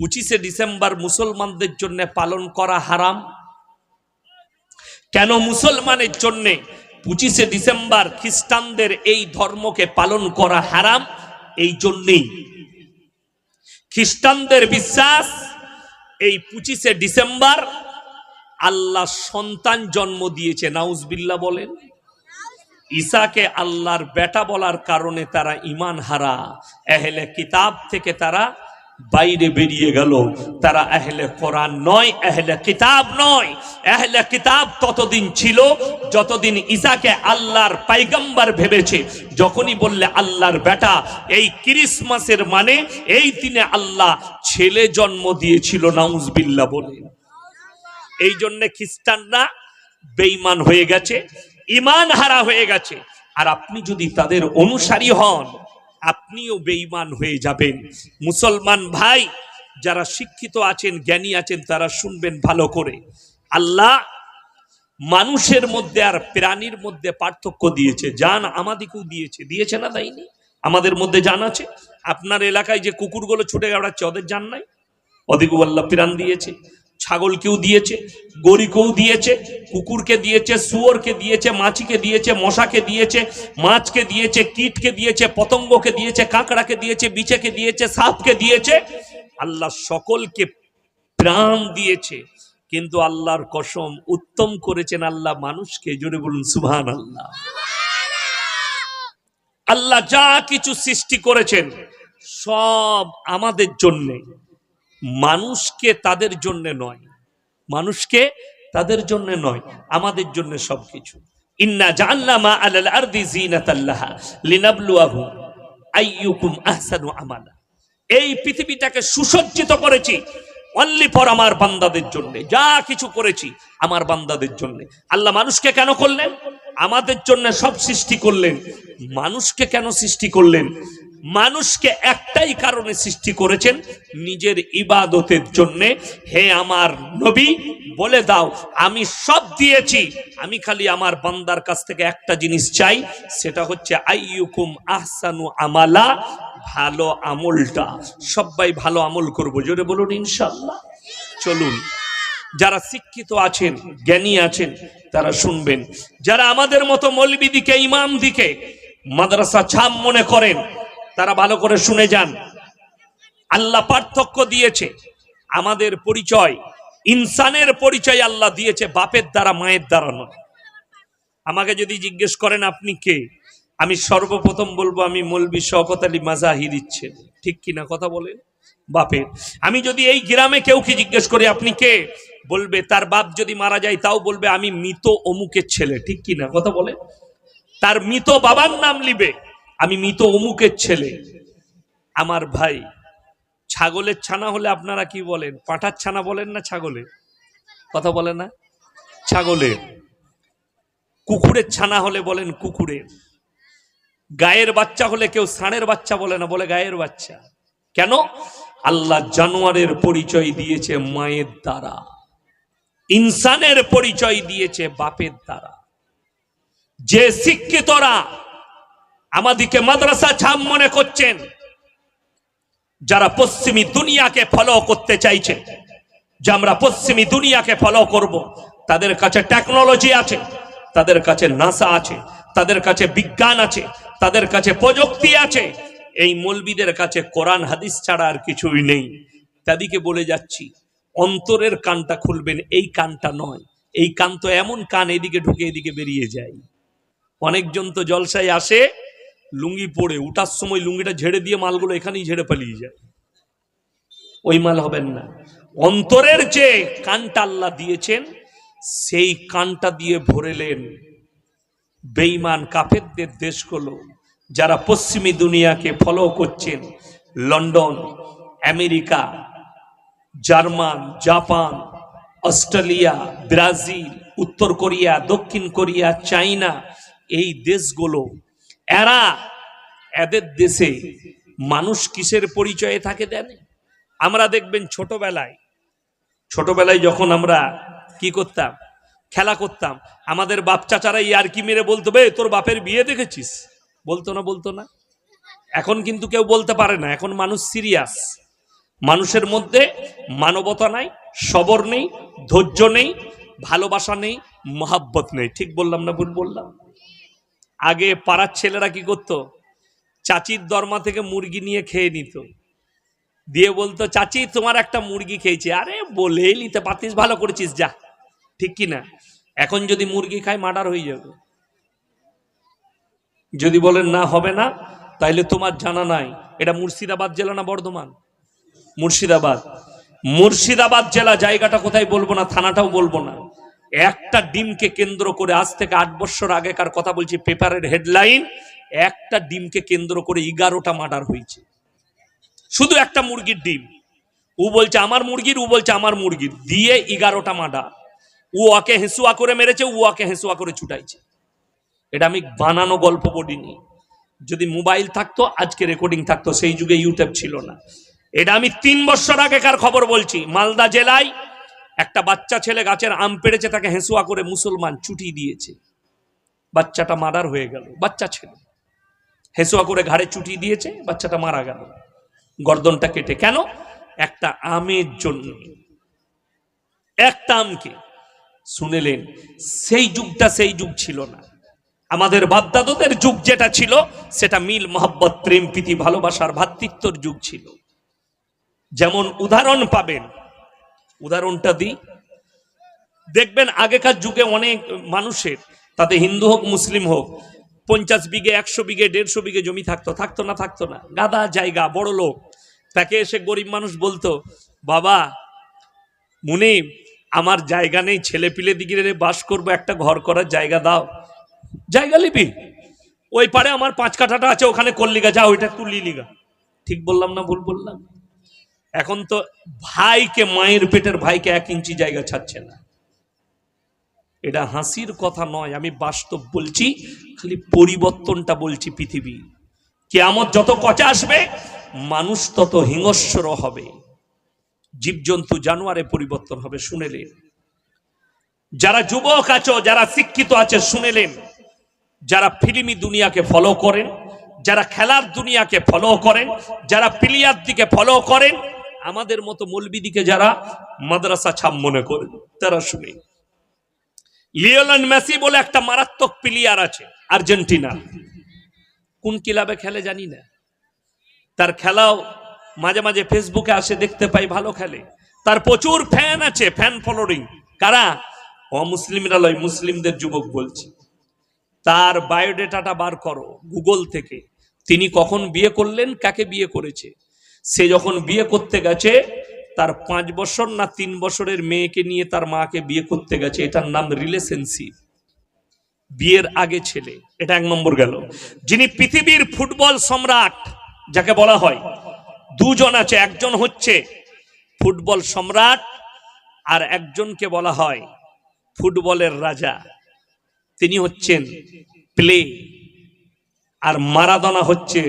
পঁচিশে ডিসেম্বর মুসলমানদের জন্য পালন করা হারাম। কেন মুসলমানের জন্য পঁচিশে ডিসেম্বর খ্রিস্টানদের এই ধর্মকে পালন করা হারাম? এই জন্যেই। খ্রিস্টানদের বিশ্বাস, এই পঁচিশে ডিসেম্বর আল্লাহ সন্তান জন্ম দিয়েছে। নাউজবিল্লা বলেন, ঈশাকে আল্লাহর বেটা বলার কারণে তারা ইমান হারা। এহেলে কিতাব থেকে তারা বাইরে বেরিয়ে গেল। তারা আহলে কোরআন নয়, আহলে কিতাব নয়। আহলে কিতাব ততদিন ছিল যতদিন ঈসাকে আল্লাহর পাইগাম্বার ভেবেছে। যখনই বললে আল্লাহর বেটা, এই ক্রিসমাসের মানে এই দিনে আল্লাহ ছেলে জন্ম দিয়েছিল নাউজবিল্লা বলে। এই জন্য খ্রিস্টানরা বেঈমান হয়ে গেছে ইমান হারা হয়ে গেছে। আর আপনি যদি তাদের অনুসারী হন আপনিও বেঈমান হয়ে যাবেন। মুসলমান ভাই, যারা শিক্ষিত আছেন, জ্ঞানী আছেন, তারা শুনবেন ভালো করে। আল্লাহ মানুষের মধ্যে আর প্রাণীর মধ্যে পার্থক্য দিয়েছে। জান আমাদিকেও দিয়েছে। দিয়েছে না তাইনি আমাদের মধ্যে জান আছে। আপনার এলাকায় যে কুকুরগুলো ছুটে বেড়াচ্ছে, ওদের জান নাই? ওদিকেও আল্লাহ প্রাণ দিয়েছে। ছাগলকেও দিয়েছে, গরিকেও দিয়েছে, কুকুরকে দিয়েছে, শুয়োরকে দিয়েছে, মাছিকে দিয়েছে, মশাকে দিয়েছে, মাছকে দিয়েছে, কীটকে দিয়েছে, পতঙ্গকে দিয়েছে, কাঁকড়াকে দিয়েছে, বিছেকে দিয়েছে, সাপকে দিয়েছে। আল্লাহ সকলকে প্রাণ দিয়েছে, কিন্তু আল্লাহর কসম উত্তম করেছেন আল্লাহ মানুষকে, জোরে বলুন সুবহান আল্লাহ আল্লাহ যা কিছু সৃষ্টি করেছেন, সব আমাদের জন্যে। মানুষকে তাদের জন্য নয়। মানুষকে তাদের জন্য নয়, আমাদের জন্য সবকিছু। ইন্না জান্নামা আলাল আরদি জিনাতাল্লাহা লিনাবলুয়াহুম আইয়ুকুম আহসানু আমালা। এই পৃথিবীটাকে সুসজ্জিত করেছি অনলি ফর আমার বান্দাদের জন্য। যা কিছু করেছি আমার বান্দাদের জন্য। আল্লাহ মানুষকে কেন করলেন? আমাদের জন্য সব সৃষ্টি করলেন। মানুষকে কেন সৃষ্টি করলেন? মানুষকে একটাই কারণে সৃষ্টি করেছেন নিজের ইবাদতের জন্যে। হে আমার নবী, বলে দাও, আমি সব দিয়েছি। আমি খালি আমার বান্দার কাছ থেকে একটা জিনিস চাই, সেটা হচ্ছে আইয়ুকুম আহসানু আমালা, ভালো আমলটা। সবাই ভালো আমল করব, জোরে বলুন ইনশাল্লাহ চলুন, যারা শিক্ষিত আছেন, জ্ঞানী আছেন, তারা শুনবেন। যারা আমাদের মতো মৌলবি দিকে, ইমাম দিকে, মাদ্রাসা ছাম মনে করেন তারা ভালো করে শুনে যান। আল্লাহ পার্থক্য দিয়েছে। আমাদের পরিচয়, ইনসানের পরিচয় আল্লাহ দিয়েছে, বাপের দ্বারা, মায়ের দ্বারা নয়। আমাকে যদি জিজ্ঞেস করেন, আপনি কে? আমি সর্বপ্রথম বলব, আমি মৌলবি শওকত আলী মাজাহির ইচ্ছে। ঠিক কিনা কথা বলেন? বাপের। আমি যদি এই গ্রামে কেউ কি জিজ্ঞেস করি, আপনি কে? বলবে, তার বাপ যদি মারা যায়, তাও বলবে, আমি মৃত অমুকের ছেলে। ঠিক কিনা কথা বলে? তার মৃত বাবার নাম লিবে। আমি মৃত অমুকের ছেলে। আমার ভাই, ছাগলের ছানা হলে আপনারা কি বলেন? পাঁঠার ছানা বলেন না ছাগলের? কথা বলে না? ছাগলের। কুকুরের ছানা হলে বলেন কুকুরের। গায়ের বাচ্চা হলে কেউ ষাঁড়ের বাচ্চা বলে না, বলে গায়ের বাচ্চা। কেন? আল্লাহ জানোয়ারের পরিচয় দিয়েছে মায়ের দ্বারা। ইনসানের পরিচয় দিয়েছে বাপের দ্বারা। যে শিক্ষিতরা আমাদিকে মাদ্রাসা ছাম মনে করছেন, যারা পশ্চিমী দুনিয়াকে ফলো করতে চাইছে, যে আমরা পশ্চিমী দুনিয়াকে ফলো করব। তাদের কাছে টেকনোলজি আছে, তাদের কাছে নাসা আছে, তাদের কাছে বিজ্ঞান আছে, তাদের কাছে প্রযুক্তি আছে, এই মলবিদের কাছে কোরআন, হাদিস ছাড়া আর কিছুই নেই তাদেরকে বলে যাচ্ছি, অন্তরের কানটা খুলবেন, এই কানটা নয়, এই কান তো এমন কান, এদিকে ঢুকে এদিকে বেরিয়ে যায় অনেকজন তো জলসায় আসে লুঙ্গি পরে, উঠার সময় লুঙ্গিটা ঝেড়ে দিয়ে মালগুলো এখানেই ঝেড়ে পালিয়ে যায়। ওই মাল হবেন না। অন্তরের যে কানটা আল্লাহ দিয়েছেন, সেই কানটা দিয়ে ভরেলেন বেইমান কাফেরদের দেশগুলো, যারা পশ্চিমী দুনিয়াকে ফলো করছেন। London, America, German, Japan, Australia, Brazil, উত্তর কোরিয়া, দক্ষিণ কোরিয়া চাইনা এই দেশগুলো এরা এদের দেশে মানুষ কিসের পরিচয়ে থাকে দেন? আমরা দেখবেন ছোটবেলায় ছোটবেলায় যখন আমরা কি করতাম? খেলা করতাম। আমাদের বাপ চাচারা ইয়ার কি মেরে বলতো, বে, তোর বাপের বিয়ে দেখেছিস? বলতো না বলতো না। এখন কিন্তু কেউ বলতে পারে না। এখন মানুষ সিরিয়াস। মানুষের মধ্যে মানবতা নাই, সবর নেই, ধৈর্য নেই, ভালোবাসা নেই, মহাব্বত নেই। ঠিক বললাম না ভুল বললাম? আগে পাড়ার ছেলেরা কি করতো? চাচির দরমা থেকে মুরগি নিয়ে খেয়ে নিত। দিয়ে বলতো, চাচি, তোমার একটা মুরগি খেয়েছি। আরে, বলেই নিতে পারতিস, ভালো করেছিস, যা। ঠিক কি না? এখন যদি মুরগি খায় মার্ডার হয়ে যাবে। যদি বলেন, না, হবে না, তাইলে তোমার জানা নাই। এটা মুর্শিদাবাদ জেলা না বর্ধমান? মুর্শিদাবাদ। মুর্শিদাবাদ জেলা, জায়গাটা কোথায় বলব না, থানাটাও বলব না। একটা ডিমকে কেন্দ্র করে আজ থেকে আট বছর আগেকার কথা বলছি, পেপারের হেডলাইন, একটা ডিমকে কেন্দ্র করে এগারোটা মার্ডার হয়েছে। শুধু একটা মুরগির ডিম। ও বলছে, আমার মুরগির? ও বলছে, আমার মুরগির। দিয়ে এগারোটা মার্ডার। ও ওকে হেসুয়া করে মেরেছে, ও ওকে হেসুয়া করে ছুটাইছে। এটা আমি বানানো গল্প বলিনি। যদি মোবাইল থাকতো, আজকে রেকর্ডিং থাকতো, সেই যুগে ইউটিউব ছিল না। এটা আমি তিন বছর আগেকার খবর বলছি, মালদা জেলায় একটা বাচ্চা ছেলে গাছের আম পেড়েছে, তাকে হেসুয়া করে মুসলমান ছুটি দিয়েছে। বাচ্চাটা মার্ডার হয়ে গেল, বাচ্চা ছেলে। হেসুয়া করে ঘাড়ে চুটি দিয়েছে, বাচ্চাটা মারা গেল। গর্দনটা কেটে, কেন? একটা আমের জন্য। একটা আমকে, শুনেলেন, সেই যুগটা সেই যুগ ছিল না। আমাদের বাপদাদুদের যুগ যেটা ছিল, সেটা মিল, মোহাব্বত, প্রেম, প্রীতি, ভালোবাসার ভাতৃত্বর যুগ ছিল। যেমন উদাহরণ পাবেন উদাহরণটা দিই। দেখবেন আগেকার যুগে অনেক মানুষের, তাতে হিন্দু হোক, মুসলিম হোক, পঞ্চাশ বিঘে, একশো বিঘে, দেড়শো বিঘে জমি থাকতো থাকতো না থাকতো না। গাদা জায়গা, বড় লোক। তাকে এসে গরিব মানুষ বলতো, বাবা মুনি আমার জায়গা নেই ছেলে পিলে দিকে বাস করব, একটা ঘর করার জায়গা দাও। জায়গা লিবি ওই পারে আমার পাঁচ কাঠাটা আছে, ওখানে করলিগা যা ওইটা তুলি লিগা। ঠিক বললাম না ভুল বললাম? এখন তো ভাইকে, মায়ের পেটের ভাইকে এক ইঞ্চি জায়গা ছাড়ছে না। এটা হাসির কথা নয়, আমি বাস্তব বলছি, খালি পরিবর্তনটা বলছি পৃথিবী। কেয়ামত যত কচা আসবে, মানুষ তত হিংস্র হবে। জীবজন্তু জানোয়ারে পরিবর্তন হবে, শুনেলেন। যারা যুবক আছো, যারা শিক্ষিত আছে, শুনেলেন। যারা ফিল্মি দুনিয়াকে ফলো করেন, যারা খেলার দুনিয়াকে ফলো করেন, যারা প্লেয়ার দিকে ফলো করেন আমাদের মতো মৌলবিদিকে যারা মাদ্রাসা ছাপ মনে করে, তারা শুনে। লিওলান মেসি বলে একটা মারাত্মক প্লেয়ার আছে, আর্জেন্টিনা। কোন ক্লাবে খেলে জানি না। তার খেলাও মাঝে মাঝে ফেসবুকে আসে, দেখতে পাই, ভালো খেলে। তার প্রচুর ফ্যান আছে ফ্যান ফলোরিং কারা? অমুসলিমরা লয়, মুসলিমদের যুবক বলছি। তার বায়োডেটাটা বার করো গুগল থেকে। তিনি কখন বিয়ে করলেন, কাকে বিয়ে করেছে? সে যখন বিয়ে করতে গেছে, তার পাঁচ বছর না তিন বছরের মেয়েকে নিয়ে তার মাকে বিয়ে করতে গেছে, এটার নাম রিলেশনশিপ বিয়ের আগে ছেলে, এটা এক নম্বর গেল। যিনি পৃথিবীর ফুটবল সম্রাট, যাকে বলা হয়, দুজন আছে, একজন হচ্ছে ফুটবল সম্রাট আর একজনকে বলা হয় ফুটবলের রাজা। তিনি হচ্ছেন প্লে আর মারাদনা হচ্ছে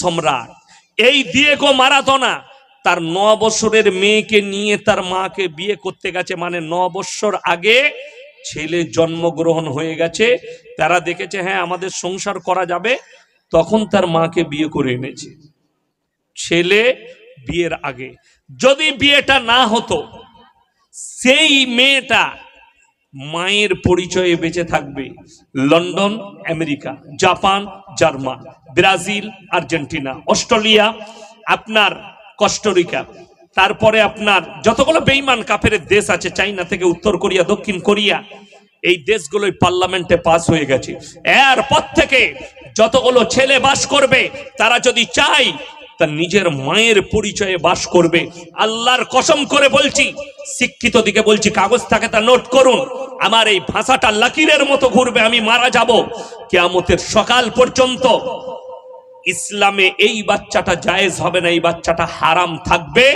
সম্রাট। এই দিয়েগো মারাদোনা তার ন বছরের মেয়েকে নিয়ে তার মাকে বিয়ে করতে গেছে। মানে ন বছর আগে ছেলে জন্মগ্রহণ হয়ে গেছে। তারা দেখেছে হ্যাঁ আমাদের সংসার করা যাবে। তখন তার মাকে বিয়ে করে এনেছে। ছেলে বিয়ের আগে। যদি বিয়েটা না হতো, সেই মেয়েটা মায়ের পরিচয়ে বেঁচে থাকবে London, America, Japan, German, Brazil, Argentina, Australia, আপনার কস্টোরিকা তারপরে আপনার যতগুলো বেইমান কাফের দেশ আছে, চাইনা থেকে উত্তর কোরিয়া, দক্ষিণ কোরিয়া, এই দেশগুলোই পার্লামেন্টে পাস হয়ে গেছে। এরপর থেকে যতগুলো ছেলে বাস করবে, তারা যদি চায় তার নিজের মায়ের পরিচয়ে বাস করবে। আল্লাহর কসম করে বলছি, শিক্ষিত দিকে বলছি, কাগজ থাকে তা নোট করুন। আমার এই ভাষাটা লাকিরের মতো ঘুরবে, আমি মারা যাব। কেয়ামতের সকাল পর্যন্ত ইসলামে এই বাচ্চাটা জায়েজ হবে না, এই বাচ্চাটা হারাম থাকবে,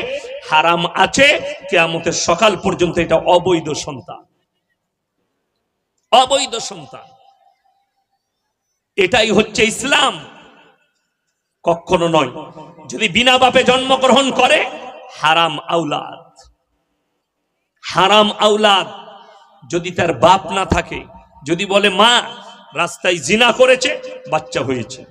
হারাম আছে। কেয়ামতের সকাল পর্যন্ত এটা অবৈধ সন্তান। অবৈধ সন্তান। এটাই হচ্ছে ইসলাম। কখনো নয়। যদি বিনা বাপে জন্মগ্রহণ করে, হারাম আউলাদ। হারাম আউলাদ। যদি তার বাপ না থাকে, যদি বলে, মা, রাস্তায় জিনা করেছে, বাচ্চা হয়েছে।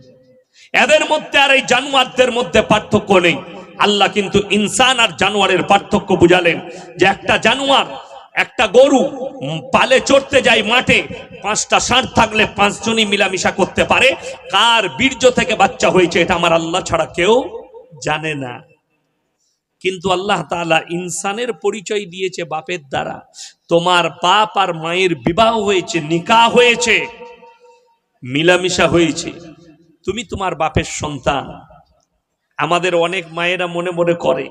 এদের মধ্যে আর এই জানুয়ারদের মধ্যে পার্থক্য নেই। আল্লাহ কিন্তু ইনসান আর জানোয়ারের পার্থক্য বুঝালেন যে একটা জানোয়ার একটা গরু পালে চড়তে যায় মাঠে, পাঁচটা ষাঁড় থাকলে পাঁচজনই মিলামিশা করতে পারে। কার বীর্য থেকে বাচ্চা হয়েছে এটা আমার আল্লাহ ছাড়া কেউ জানে না। কিন্তু আল্লাহ তাআলা ইনসানের পরিচয় দিয়েছে বাপের দ্বারা। তোমার বাপ আর মায়ের বিবাহ হয়েছে, নিকাহ হয়েছে, মিলামিশা হয়েছে। তুমি তোমার বাপের সন্তান। আমাদের অনেক মায়েরা মনে মনে করে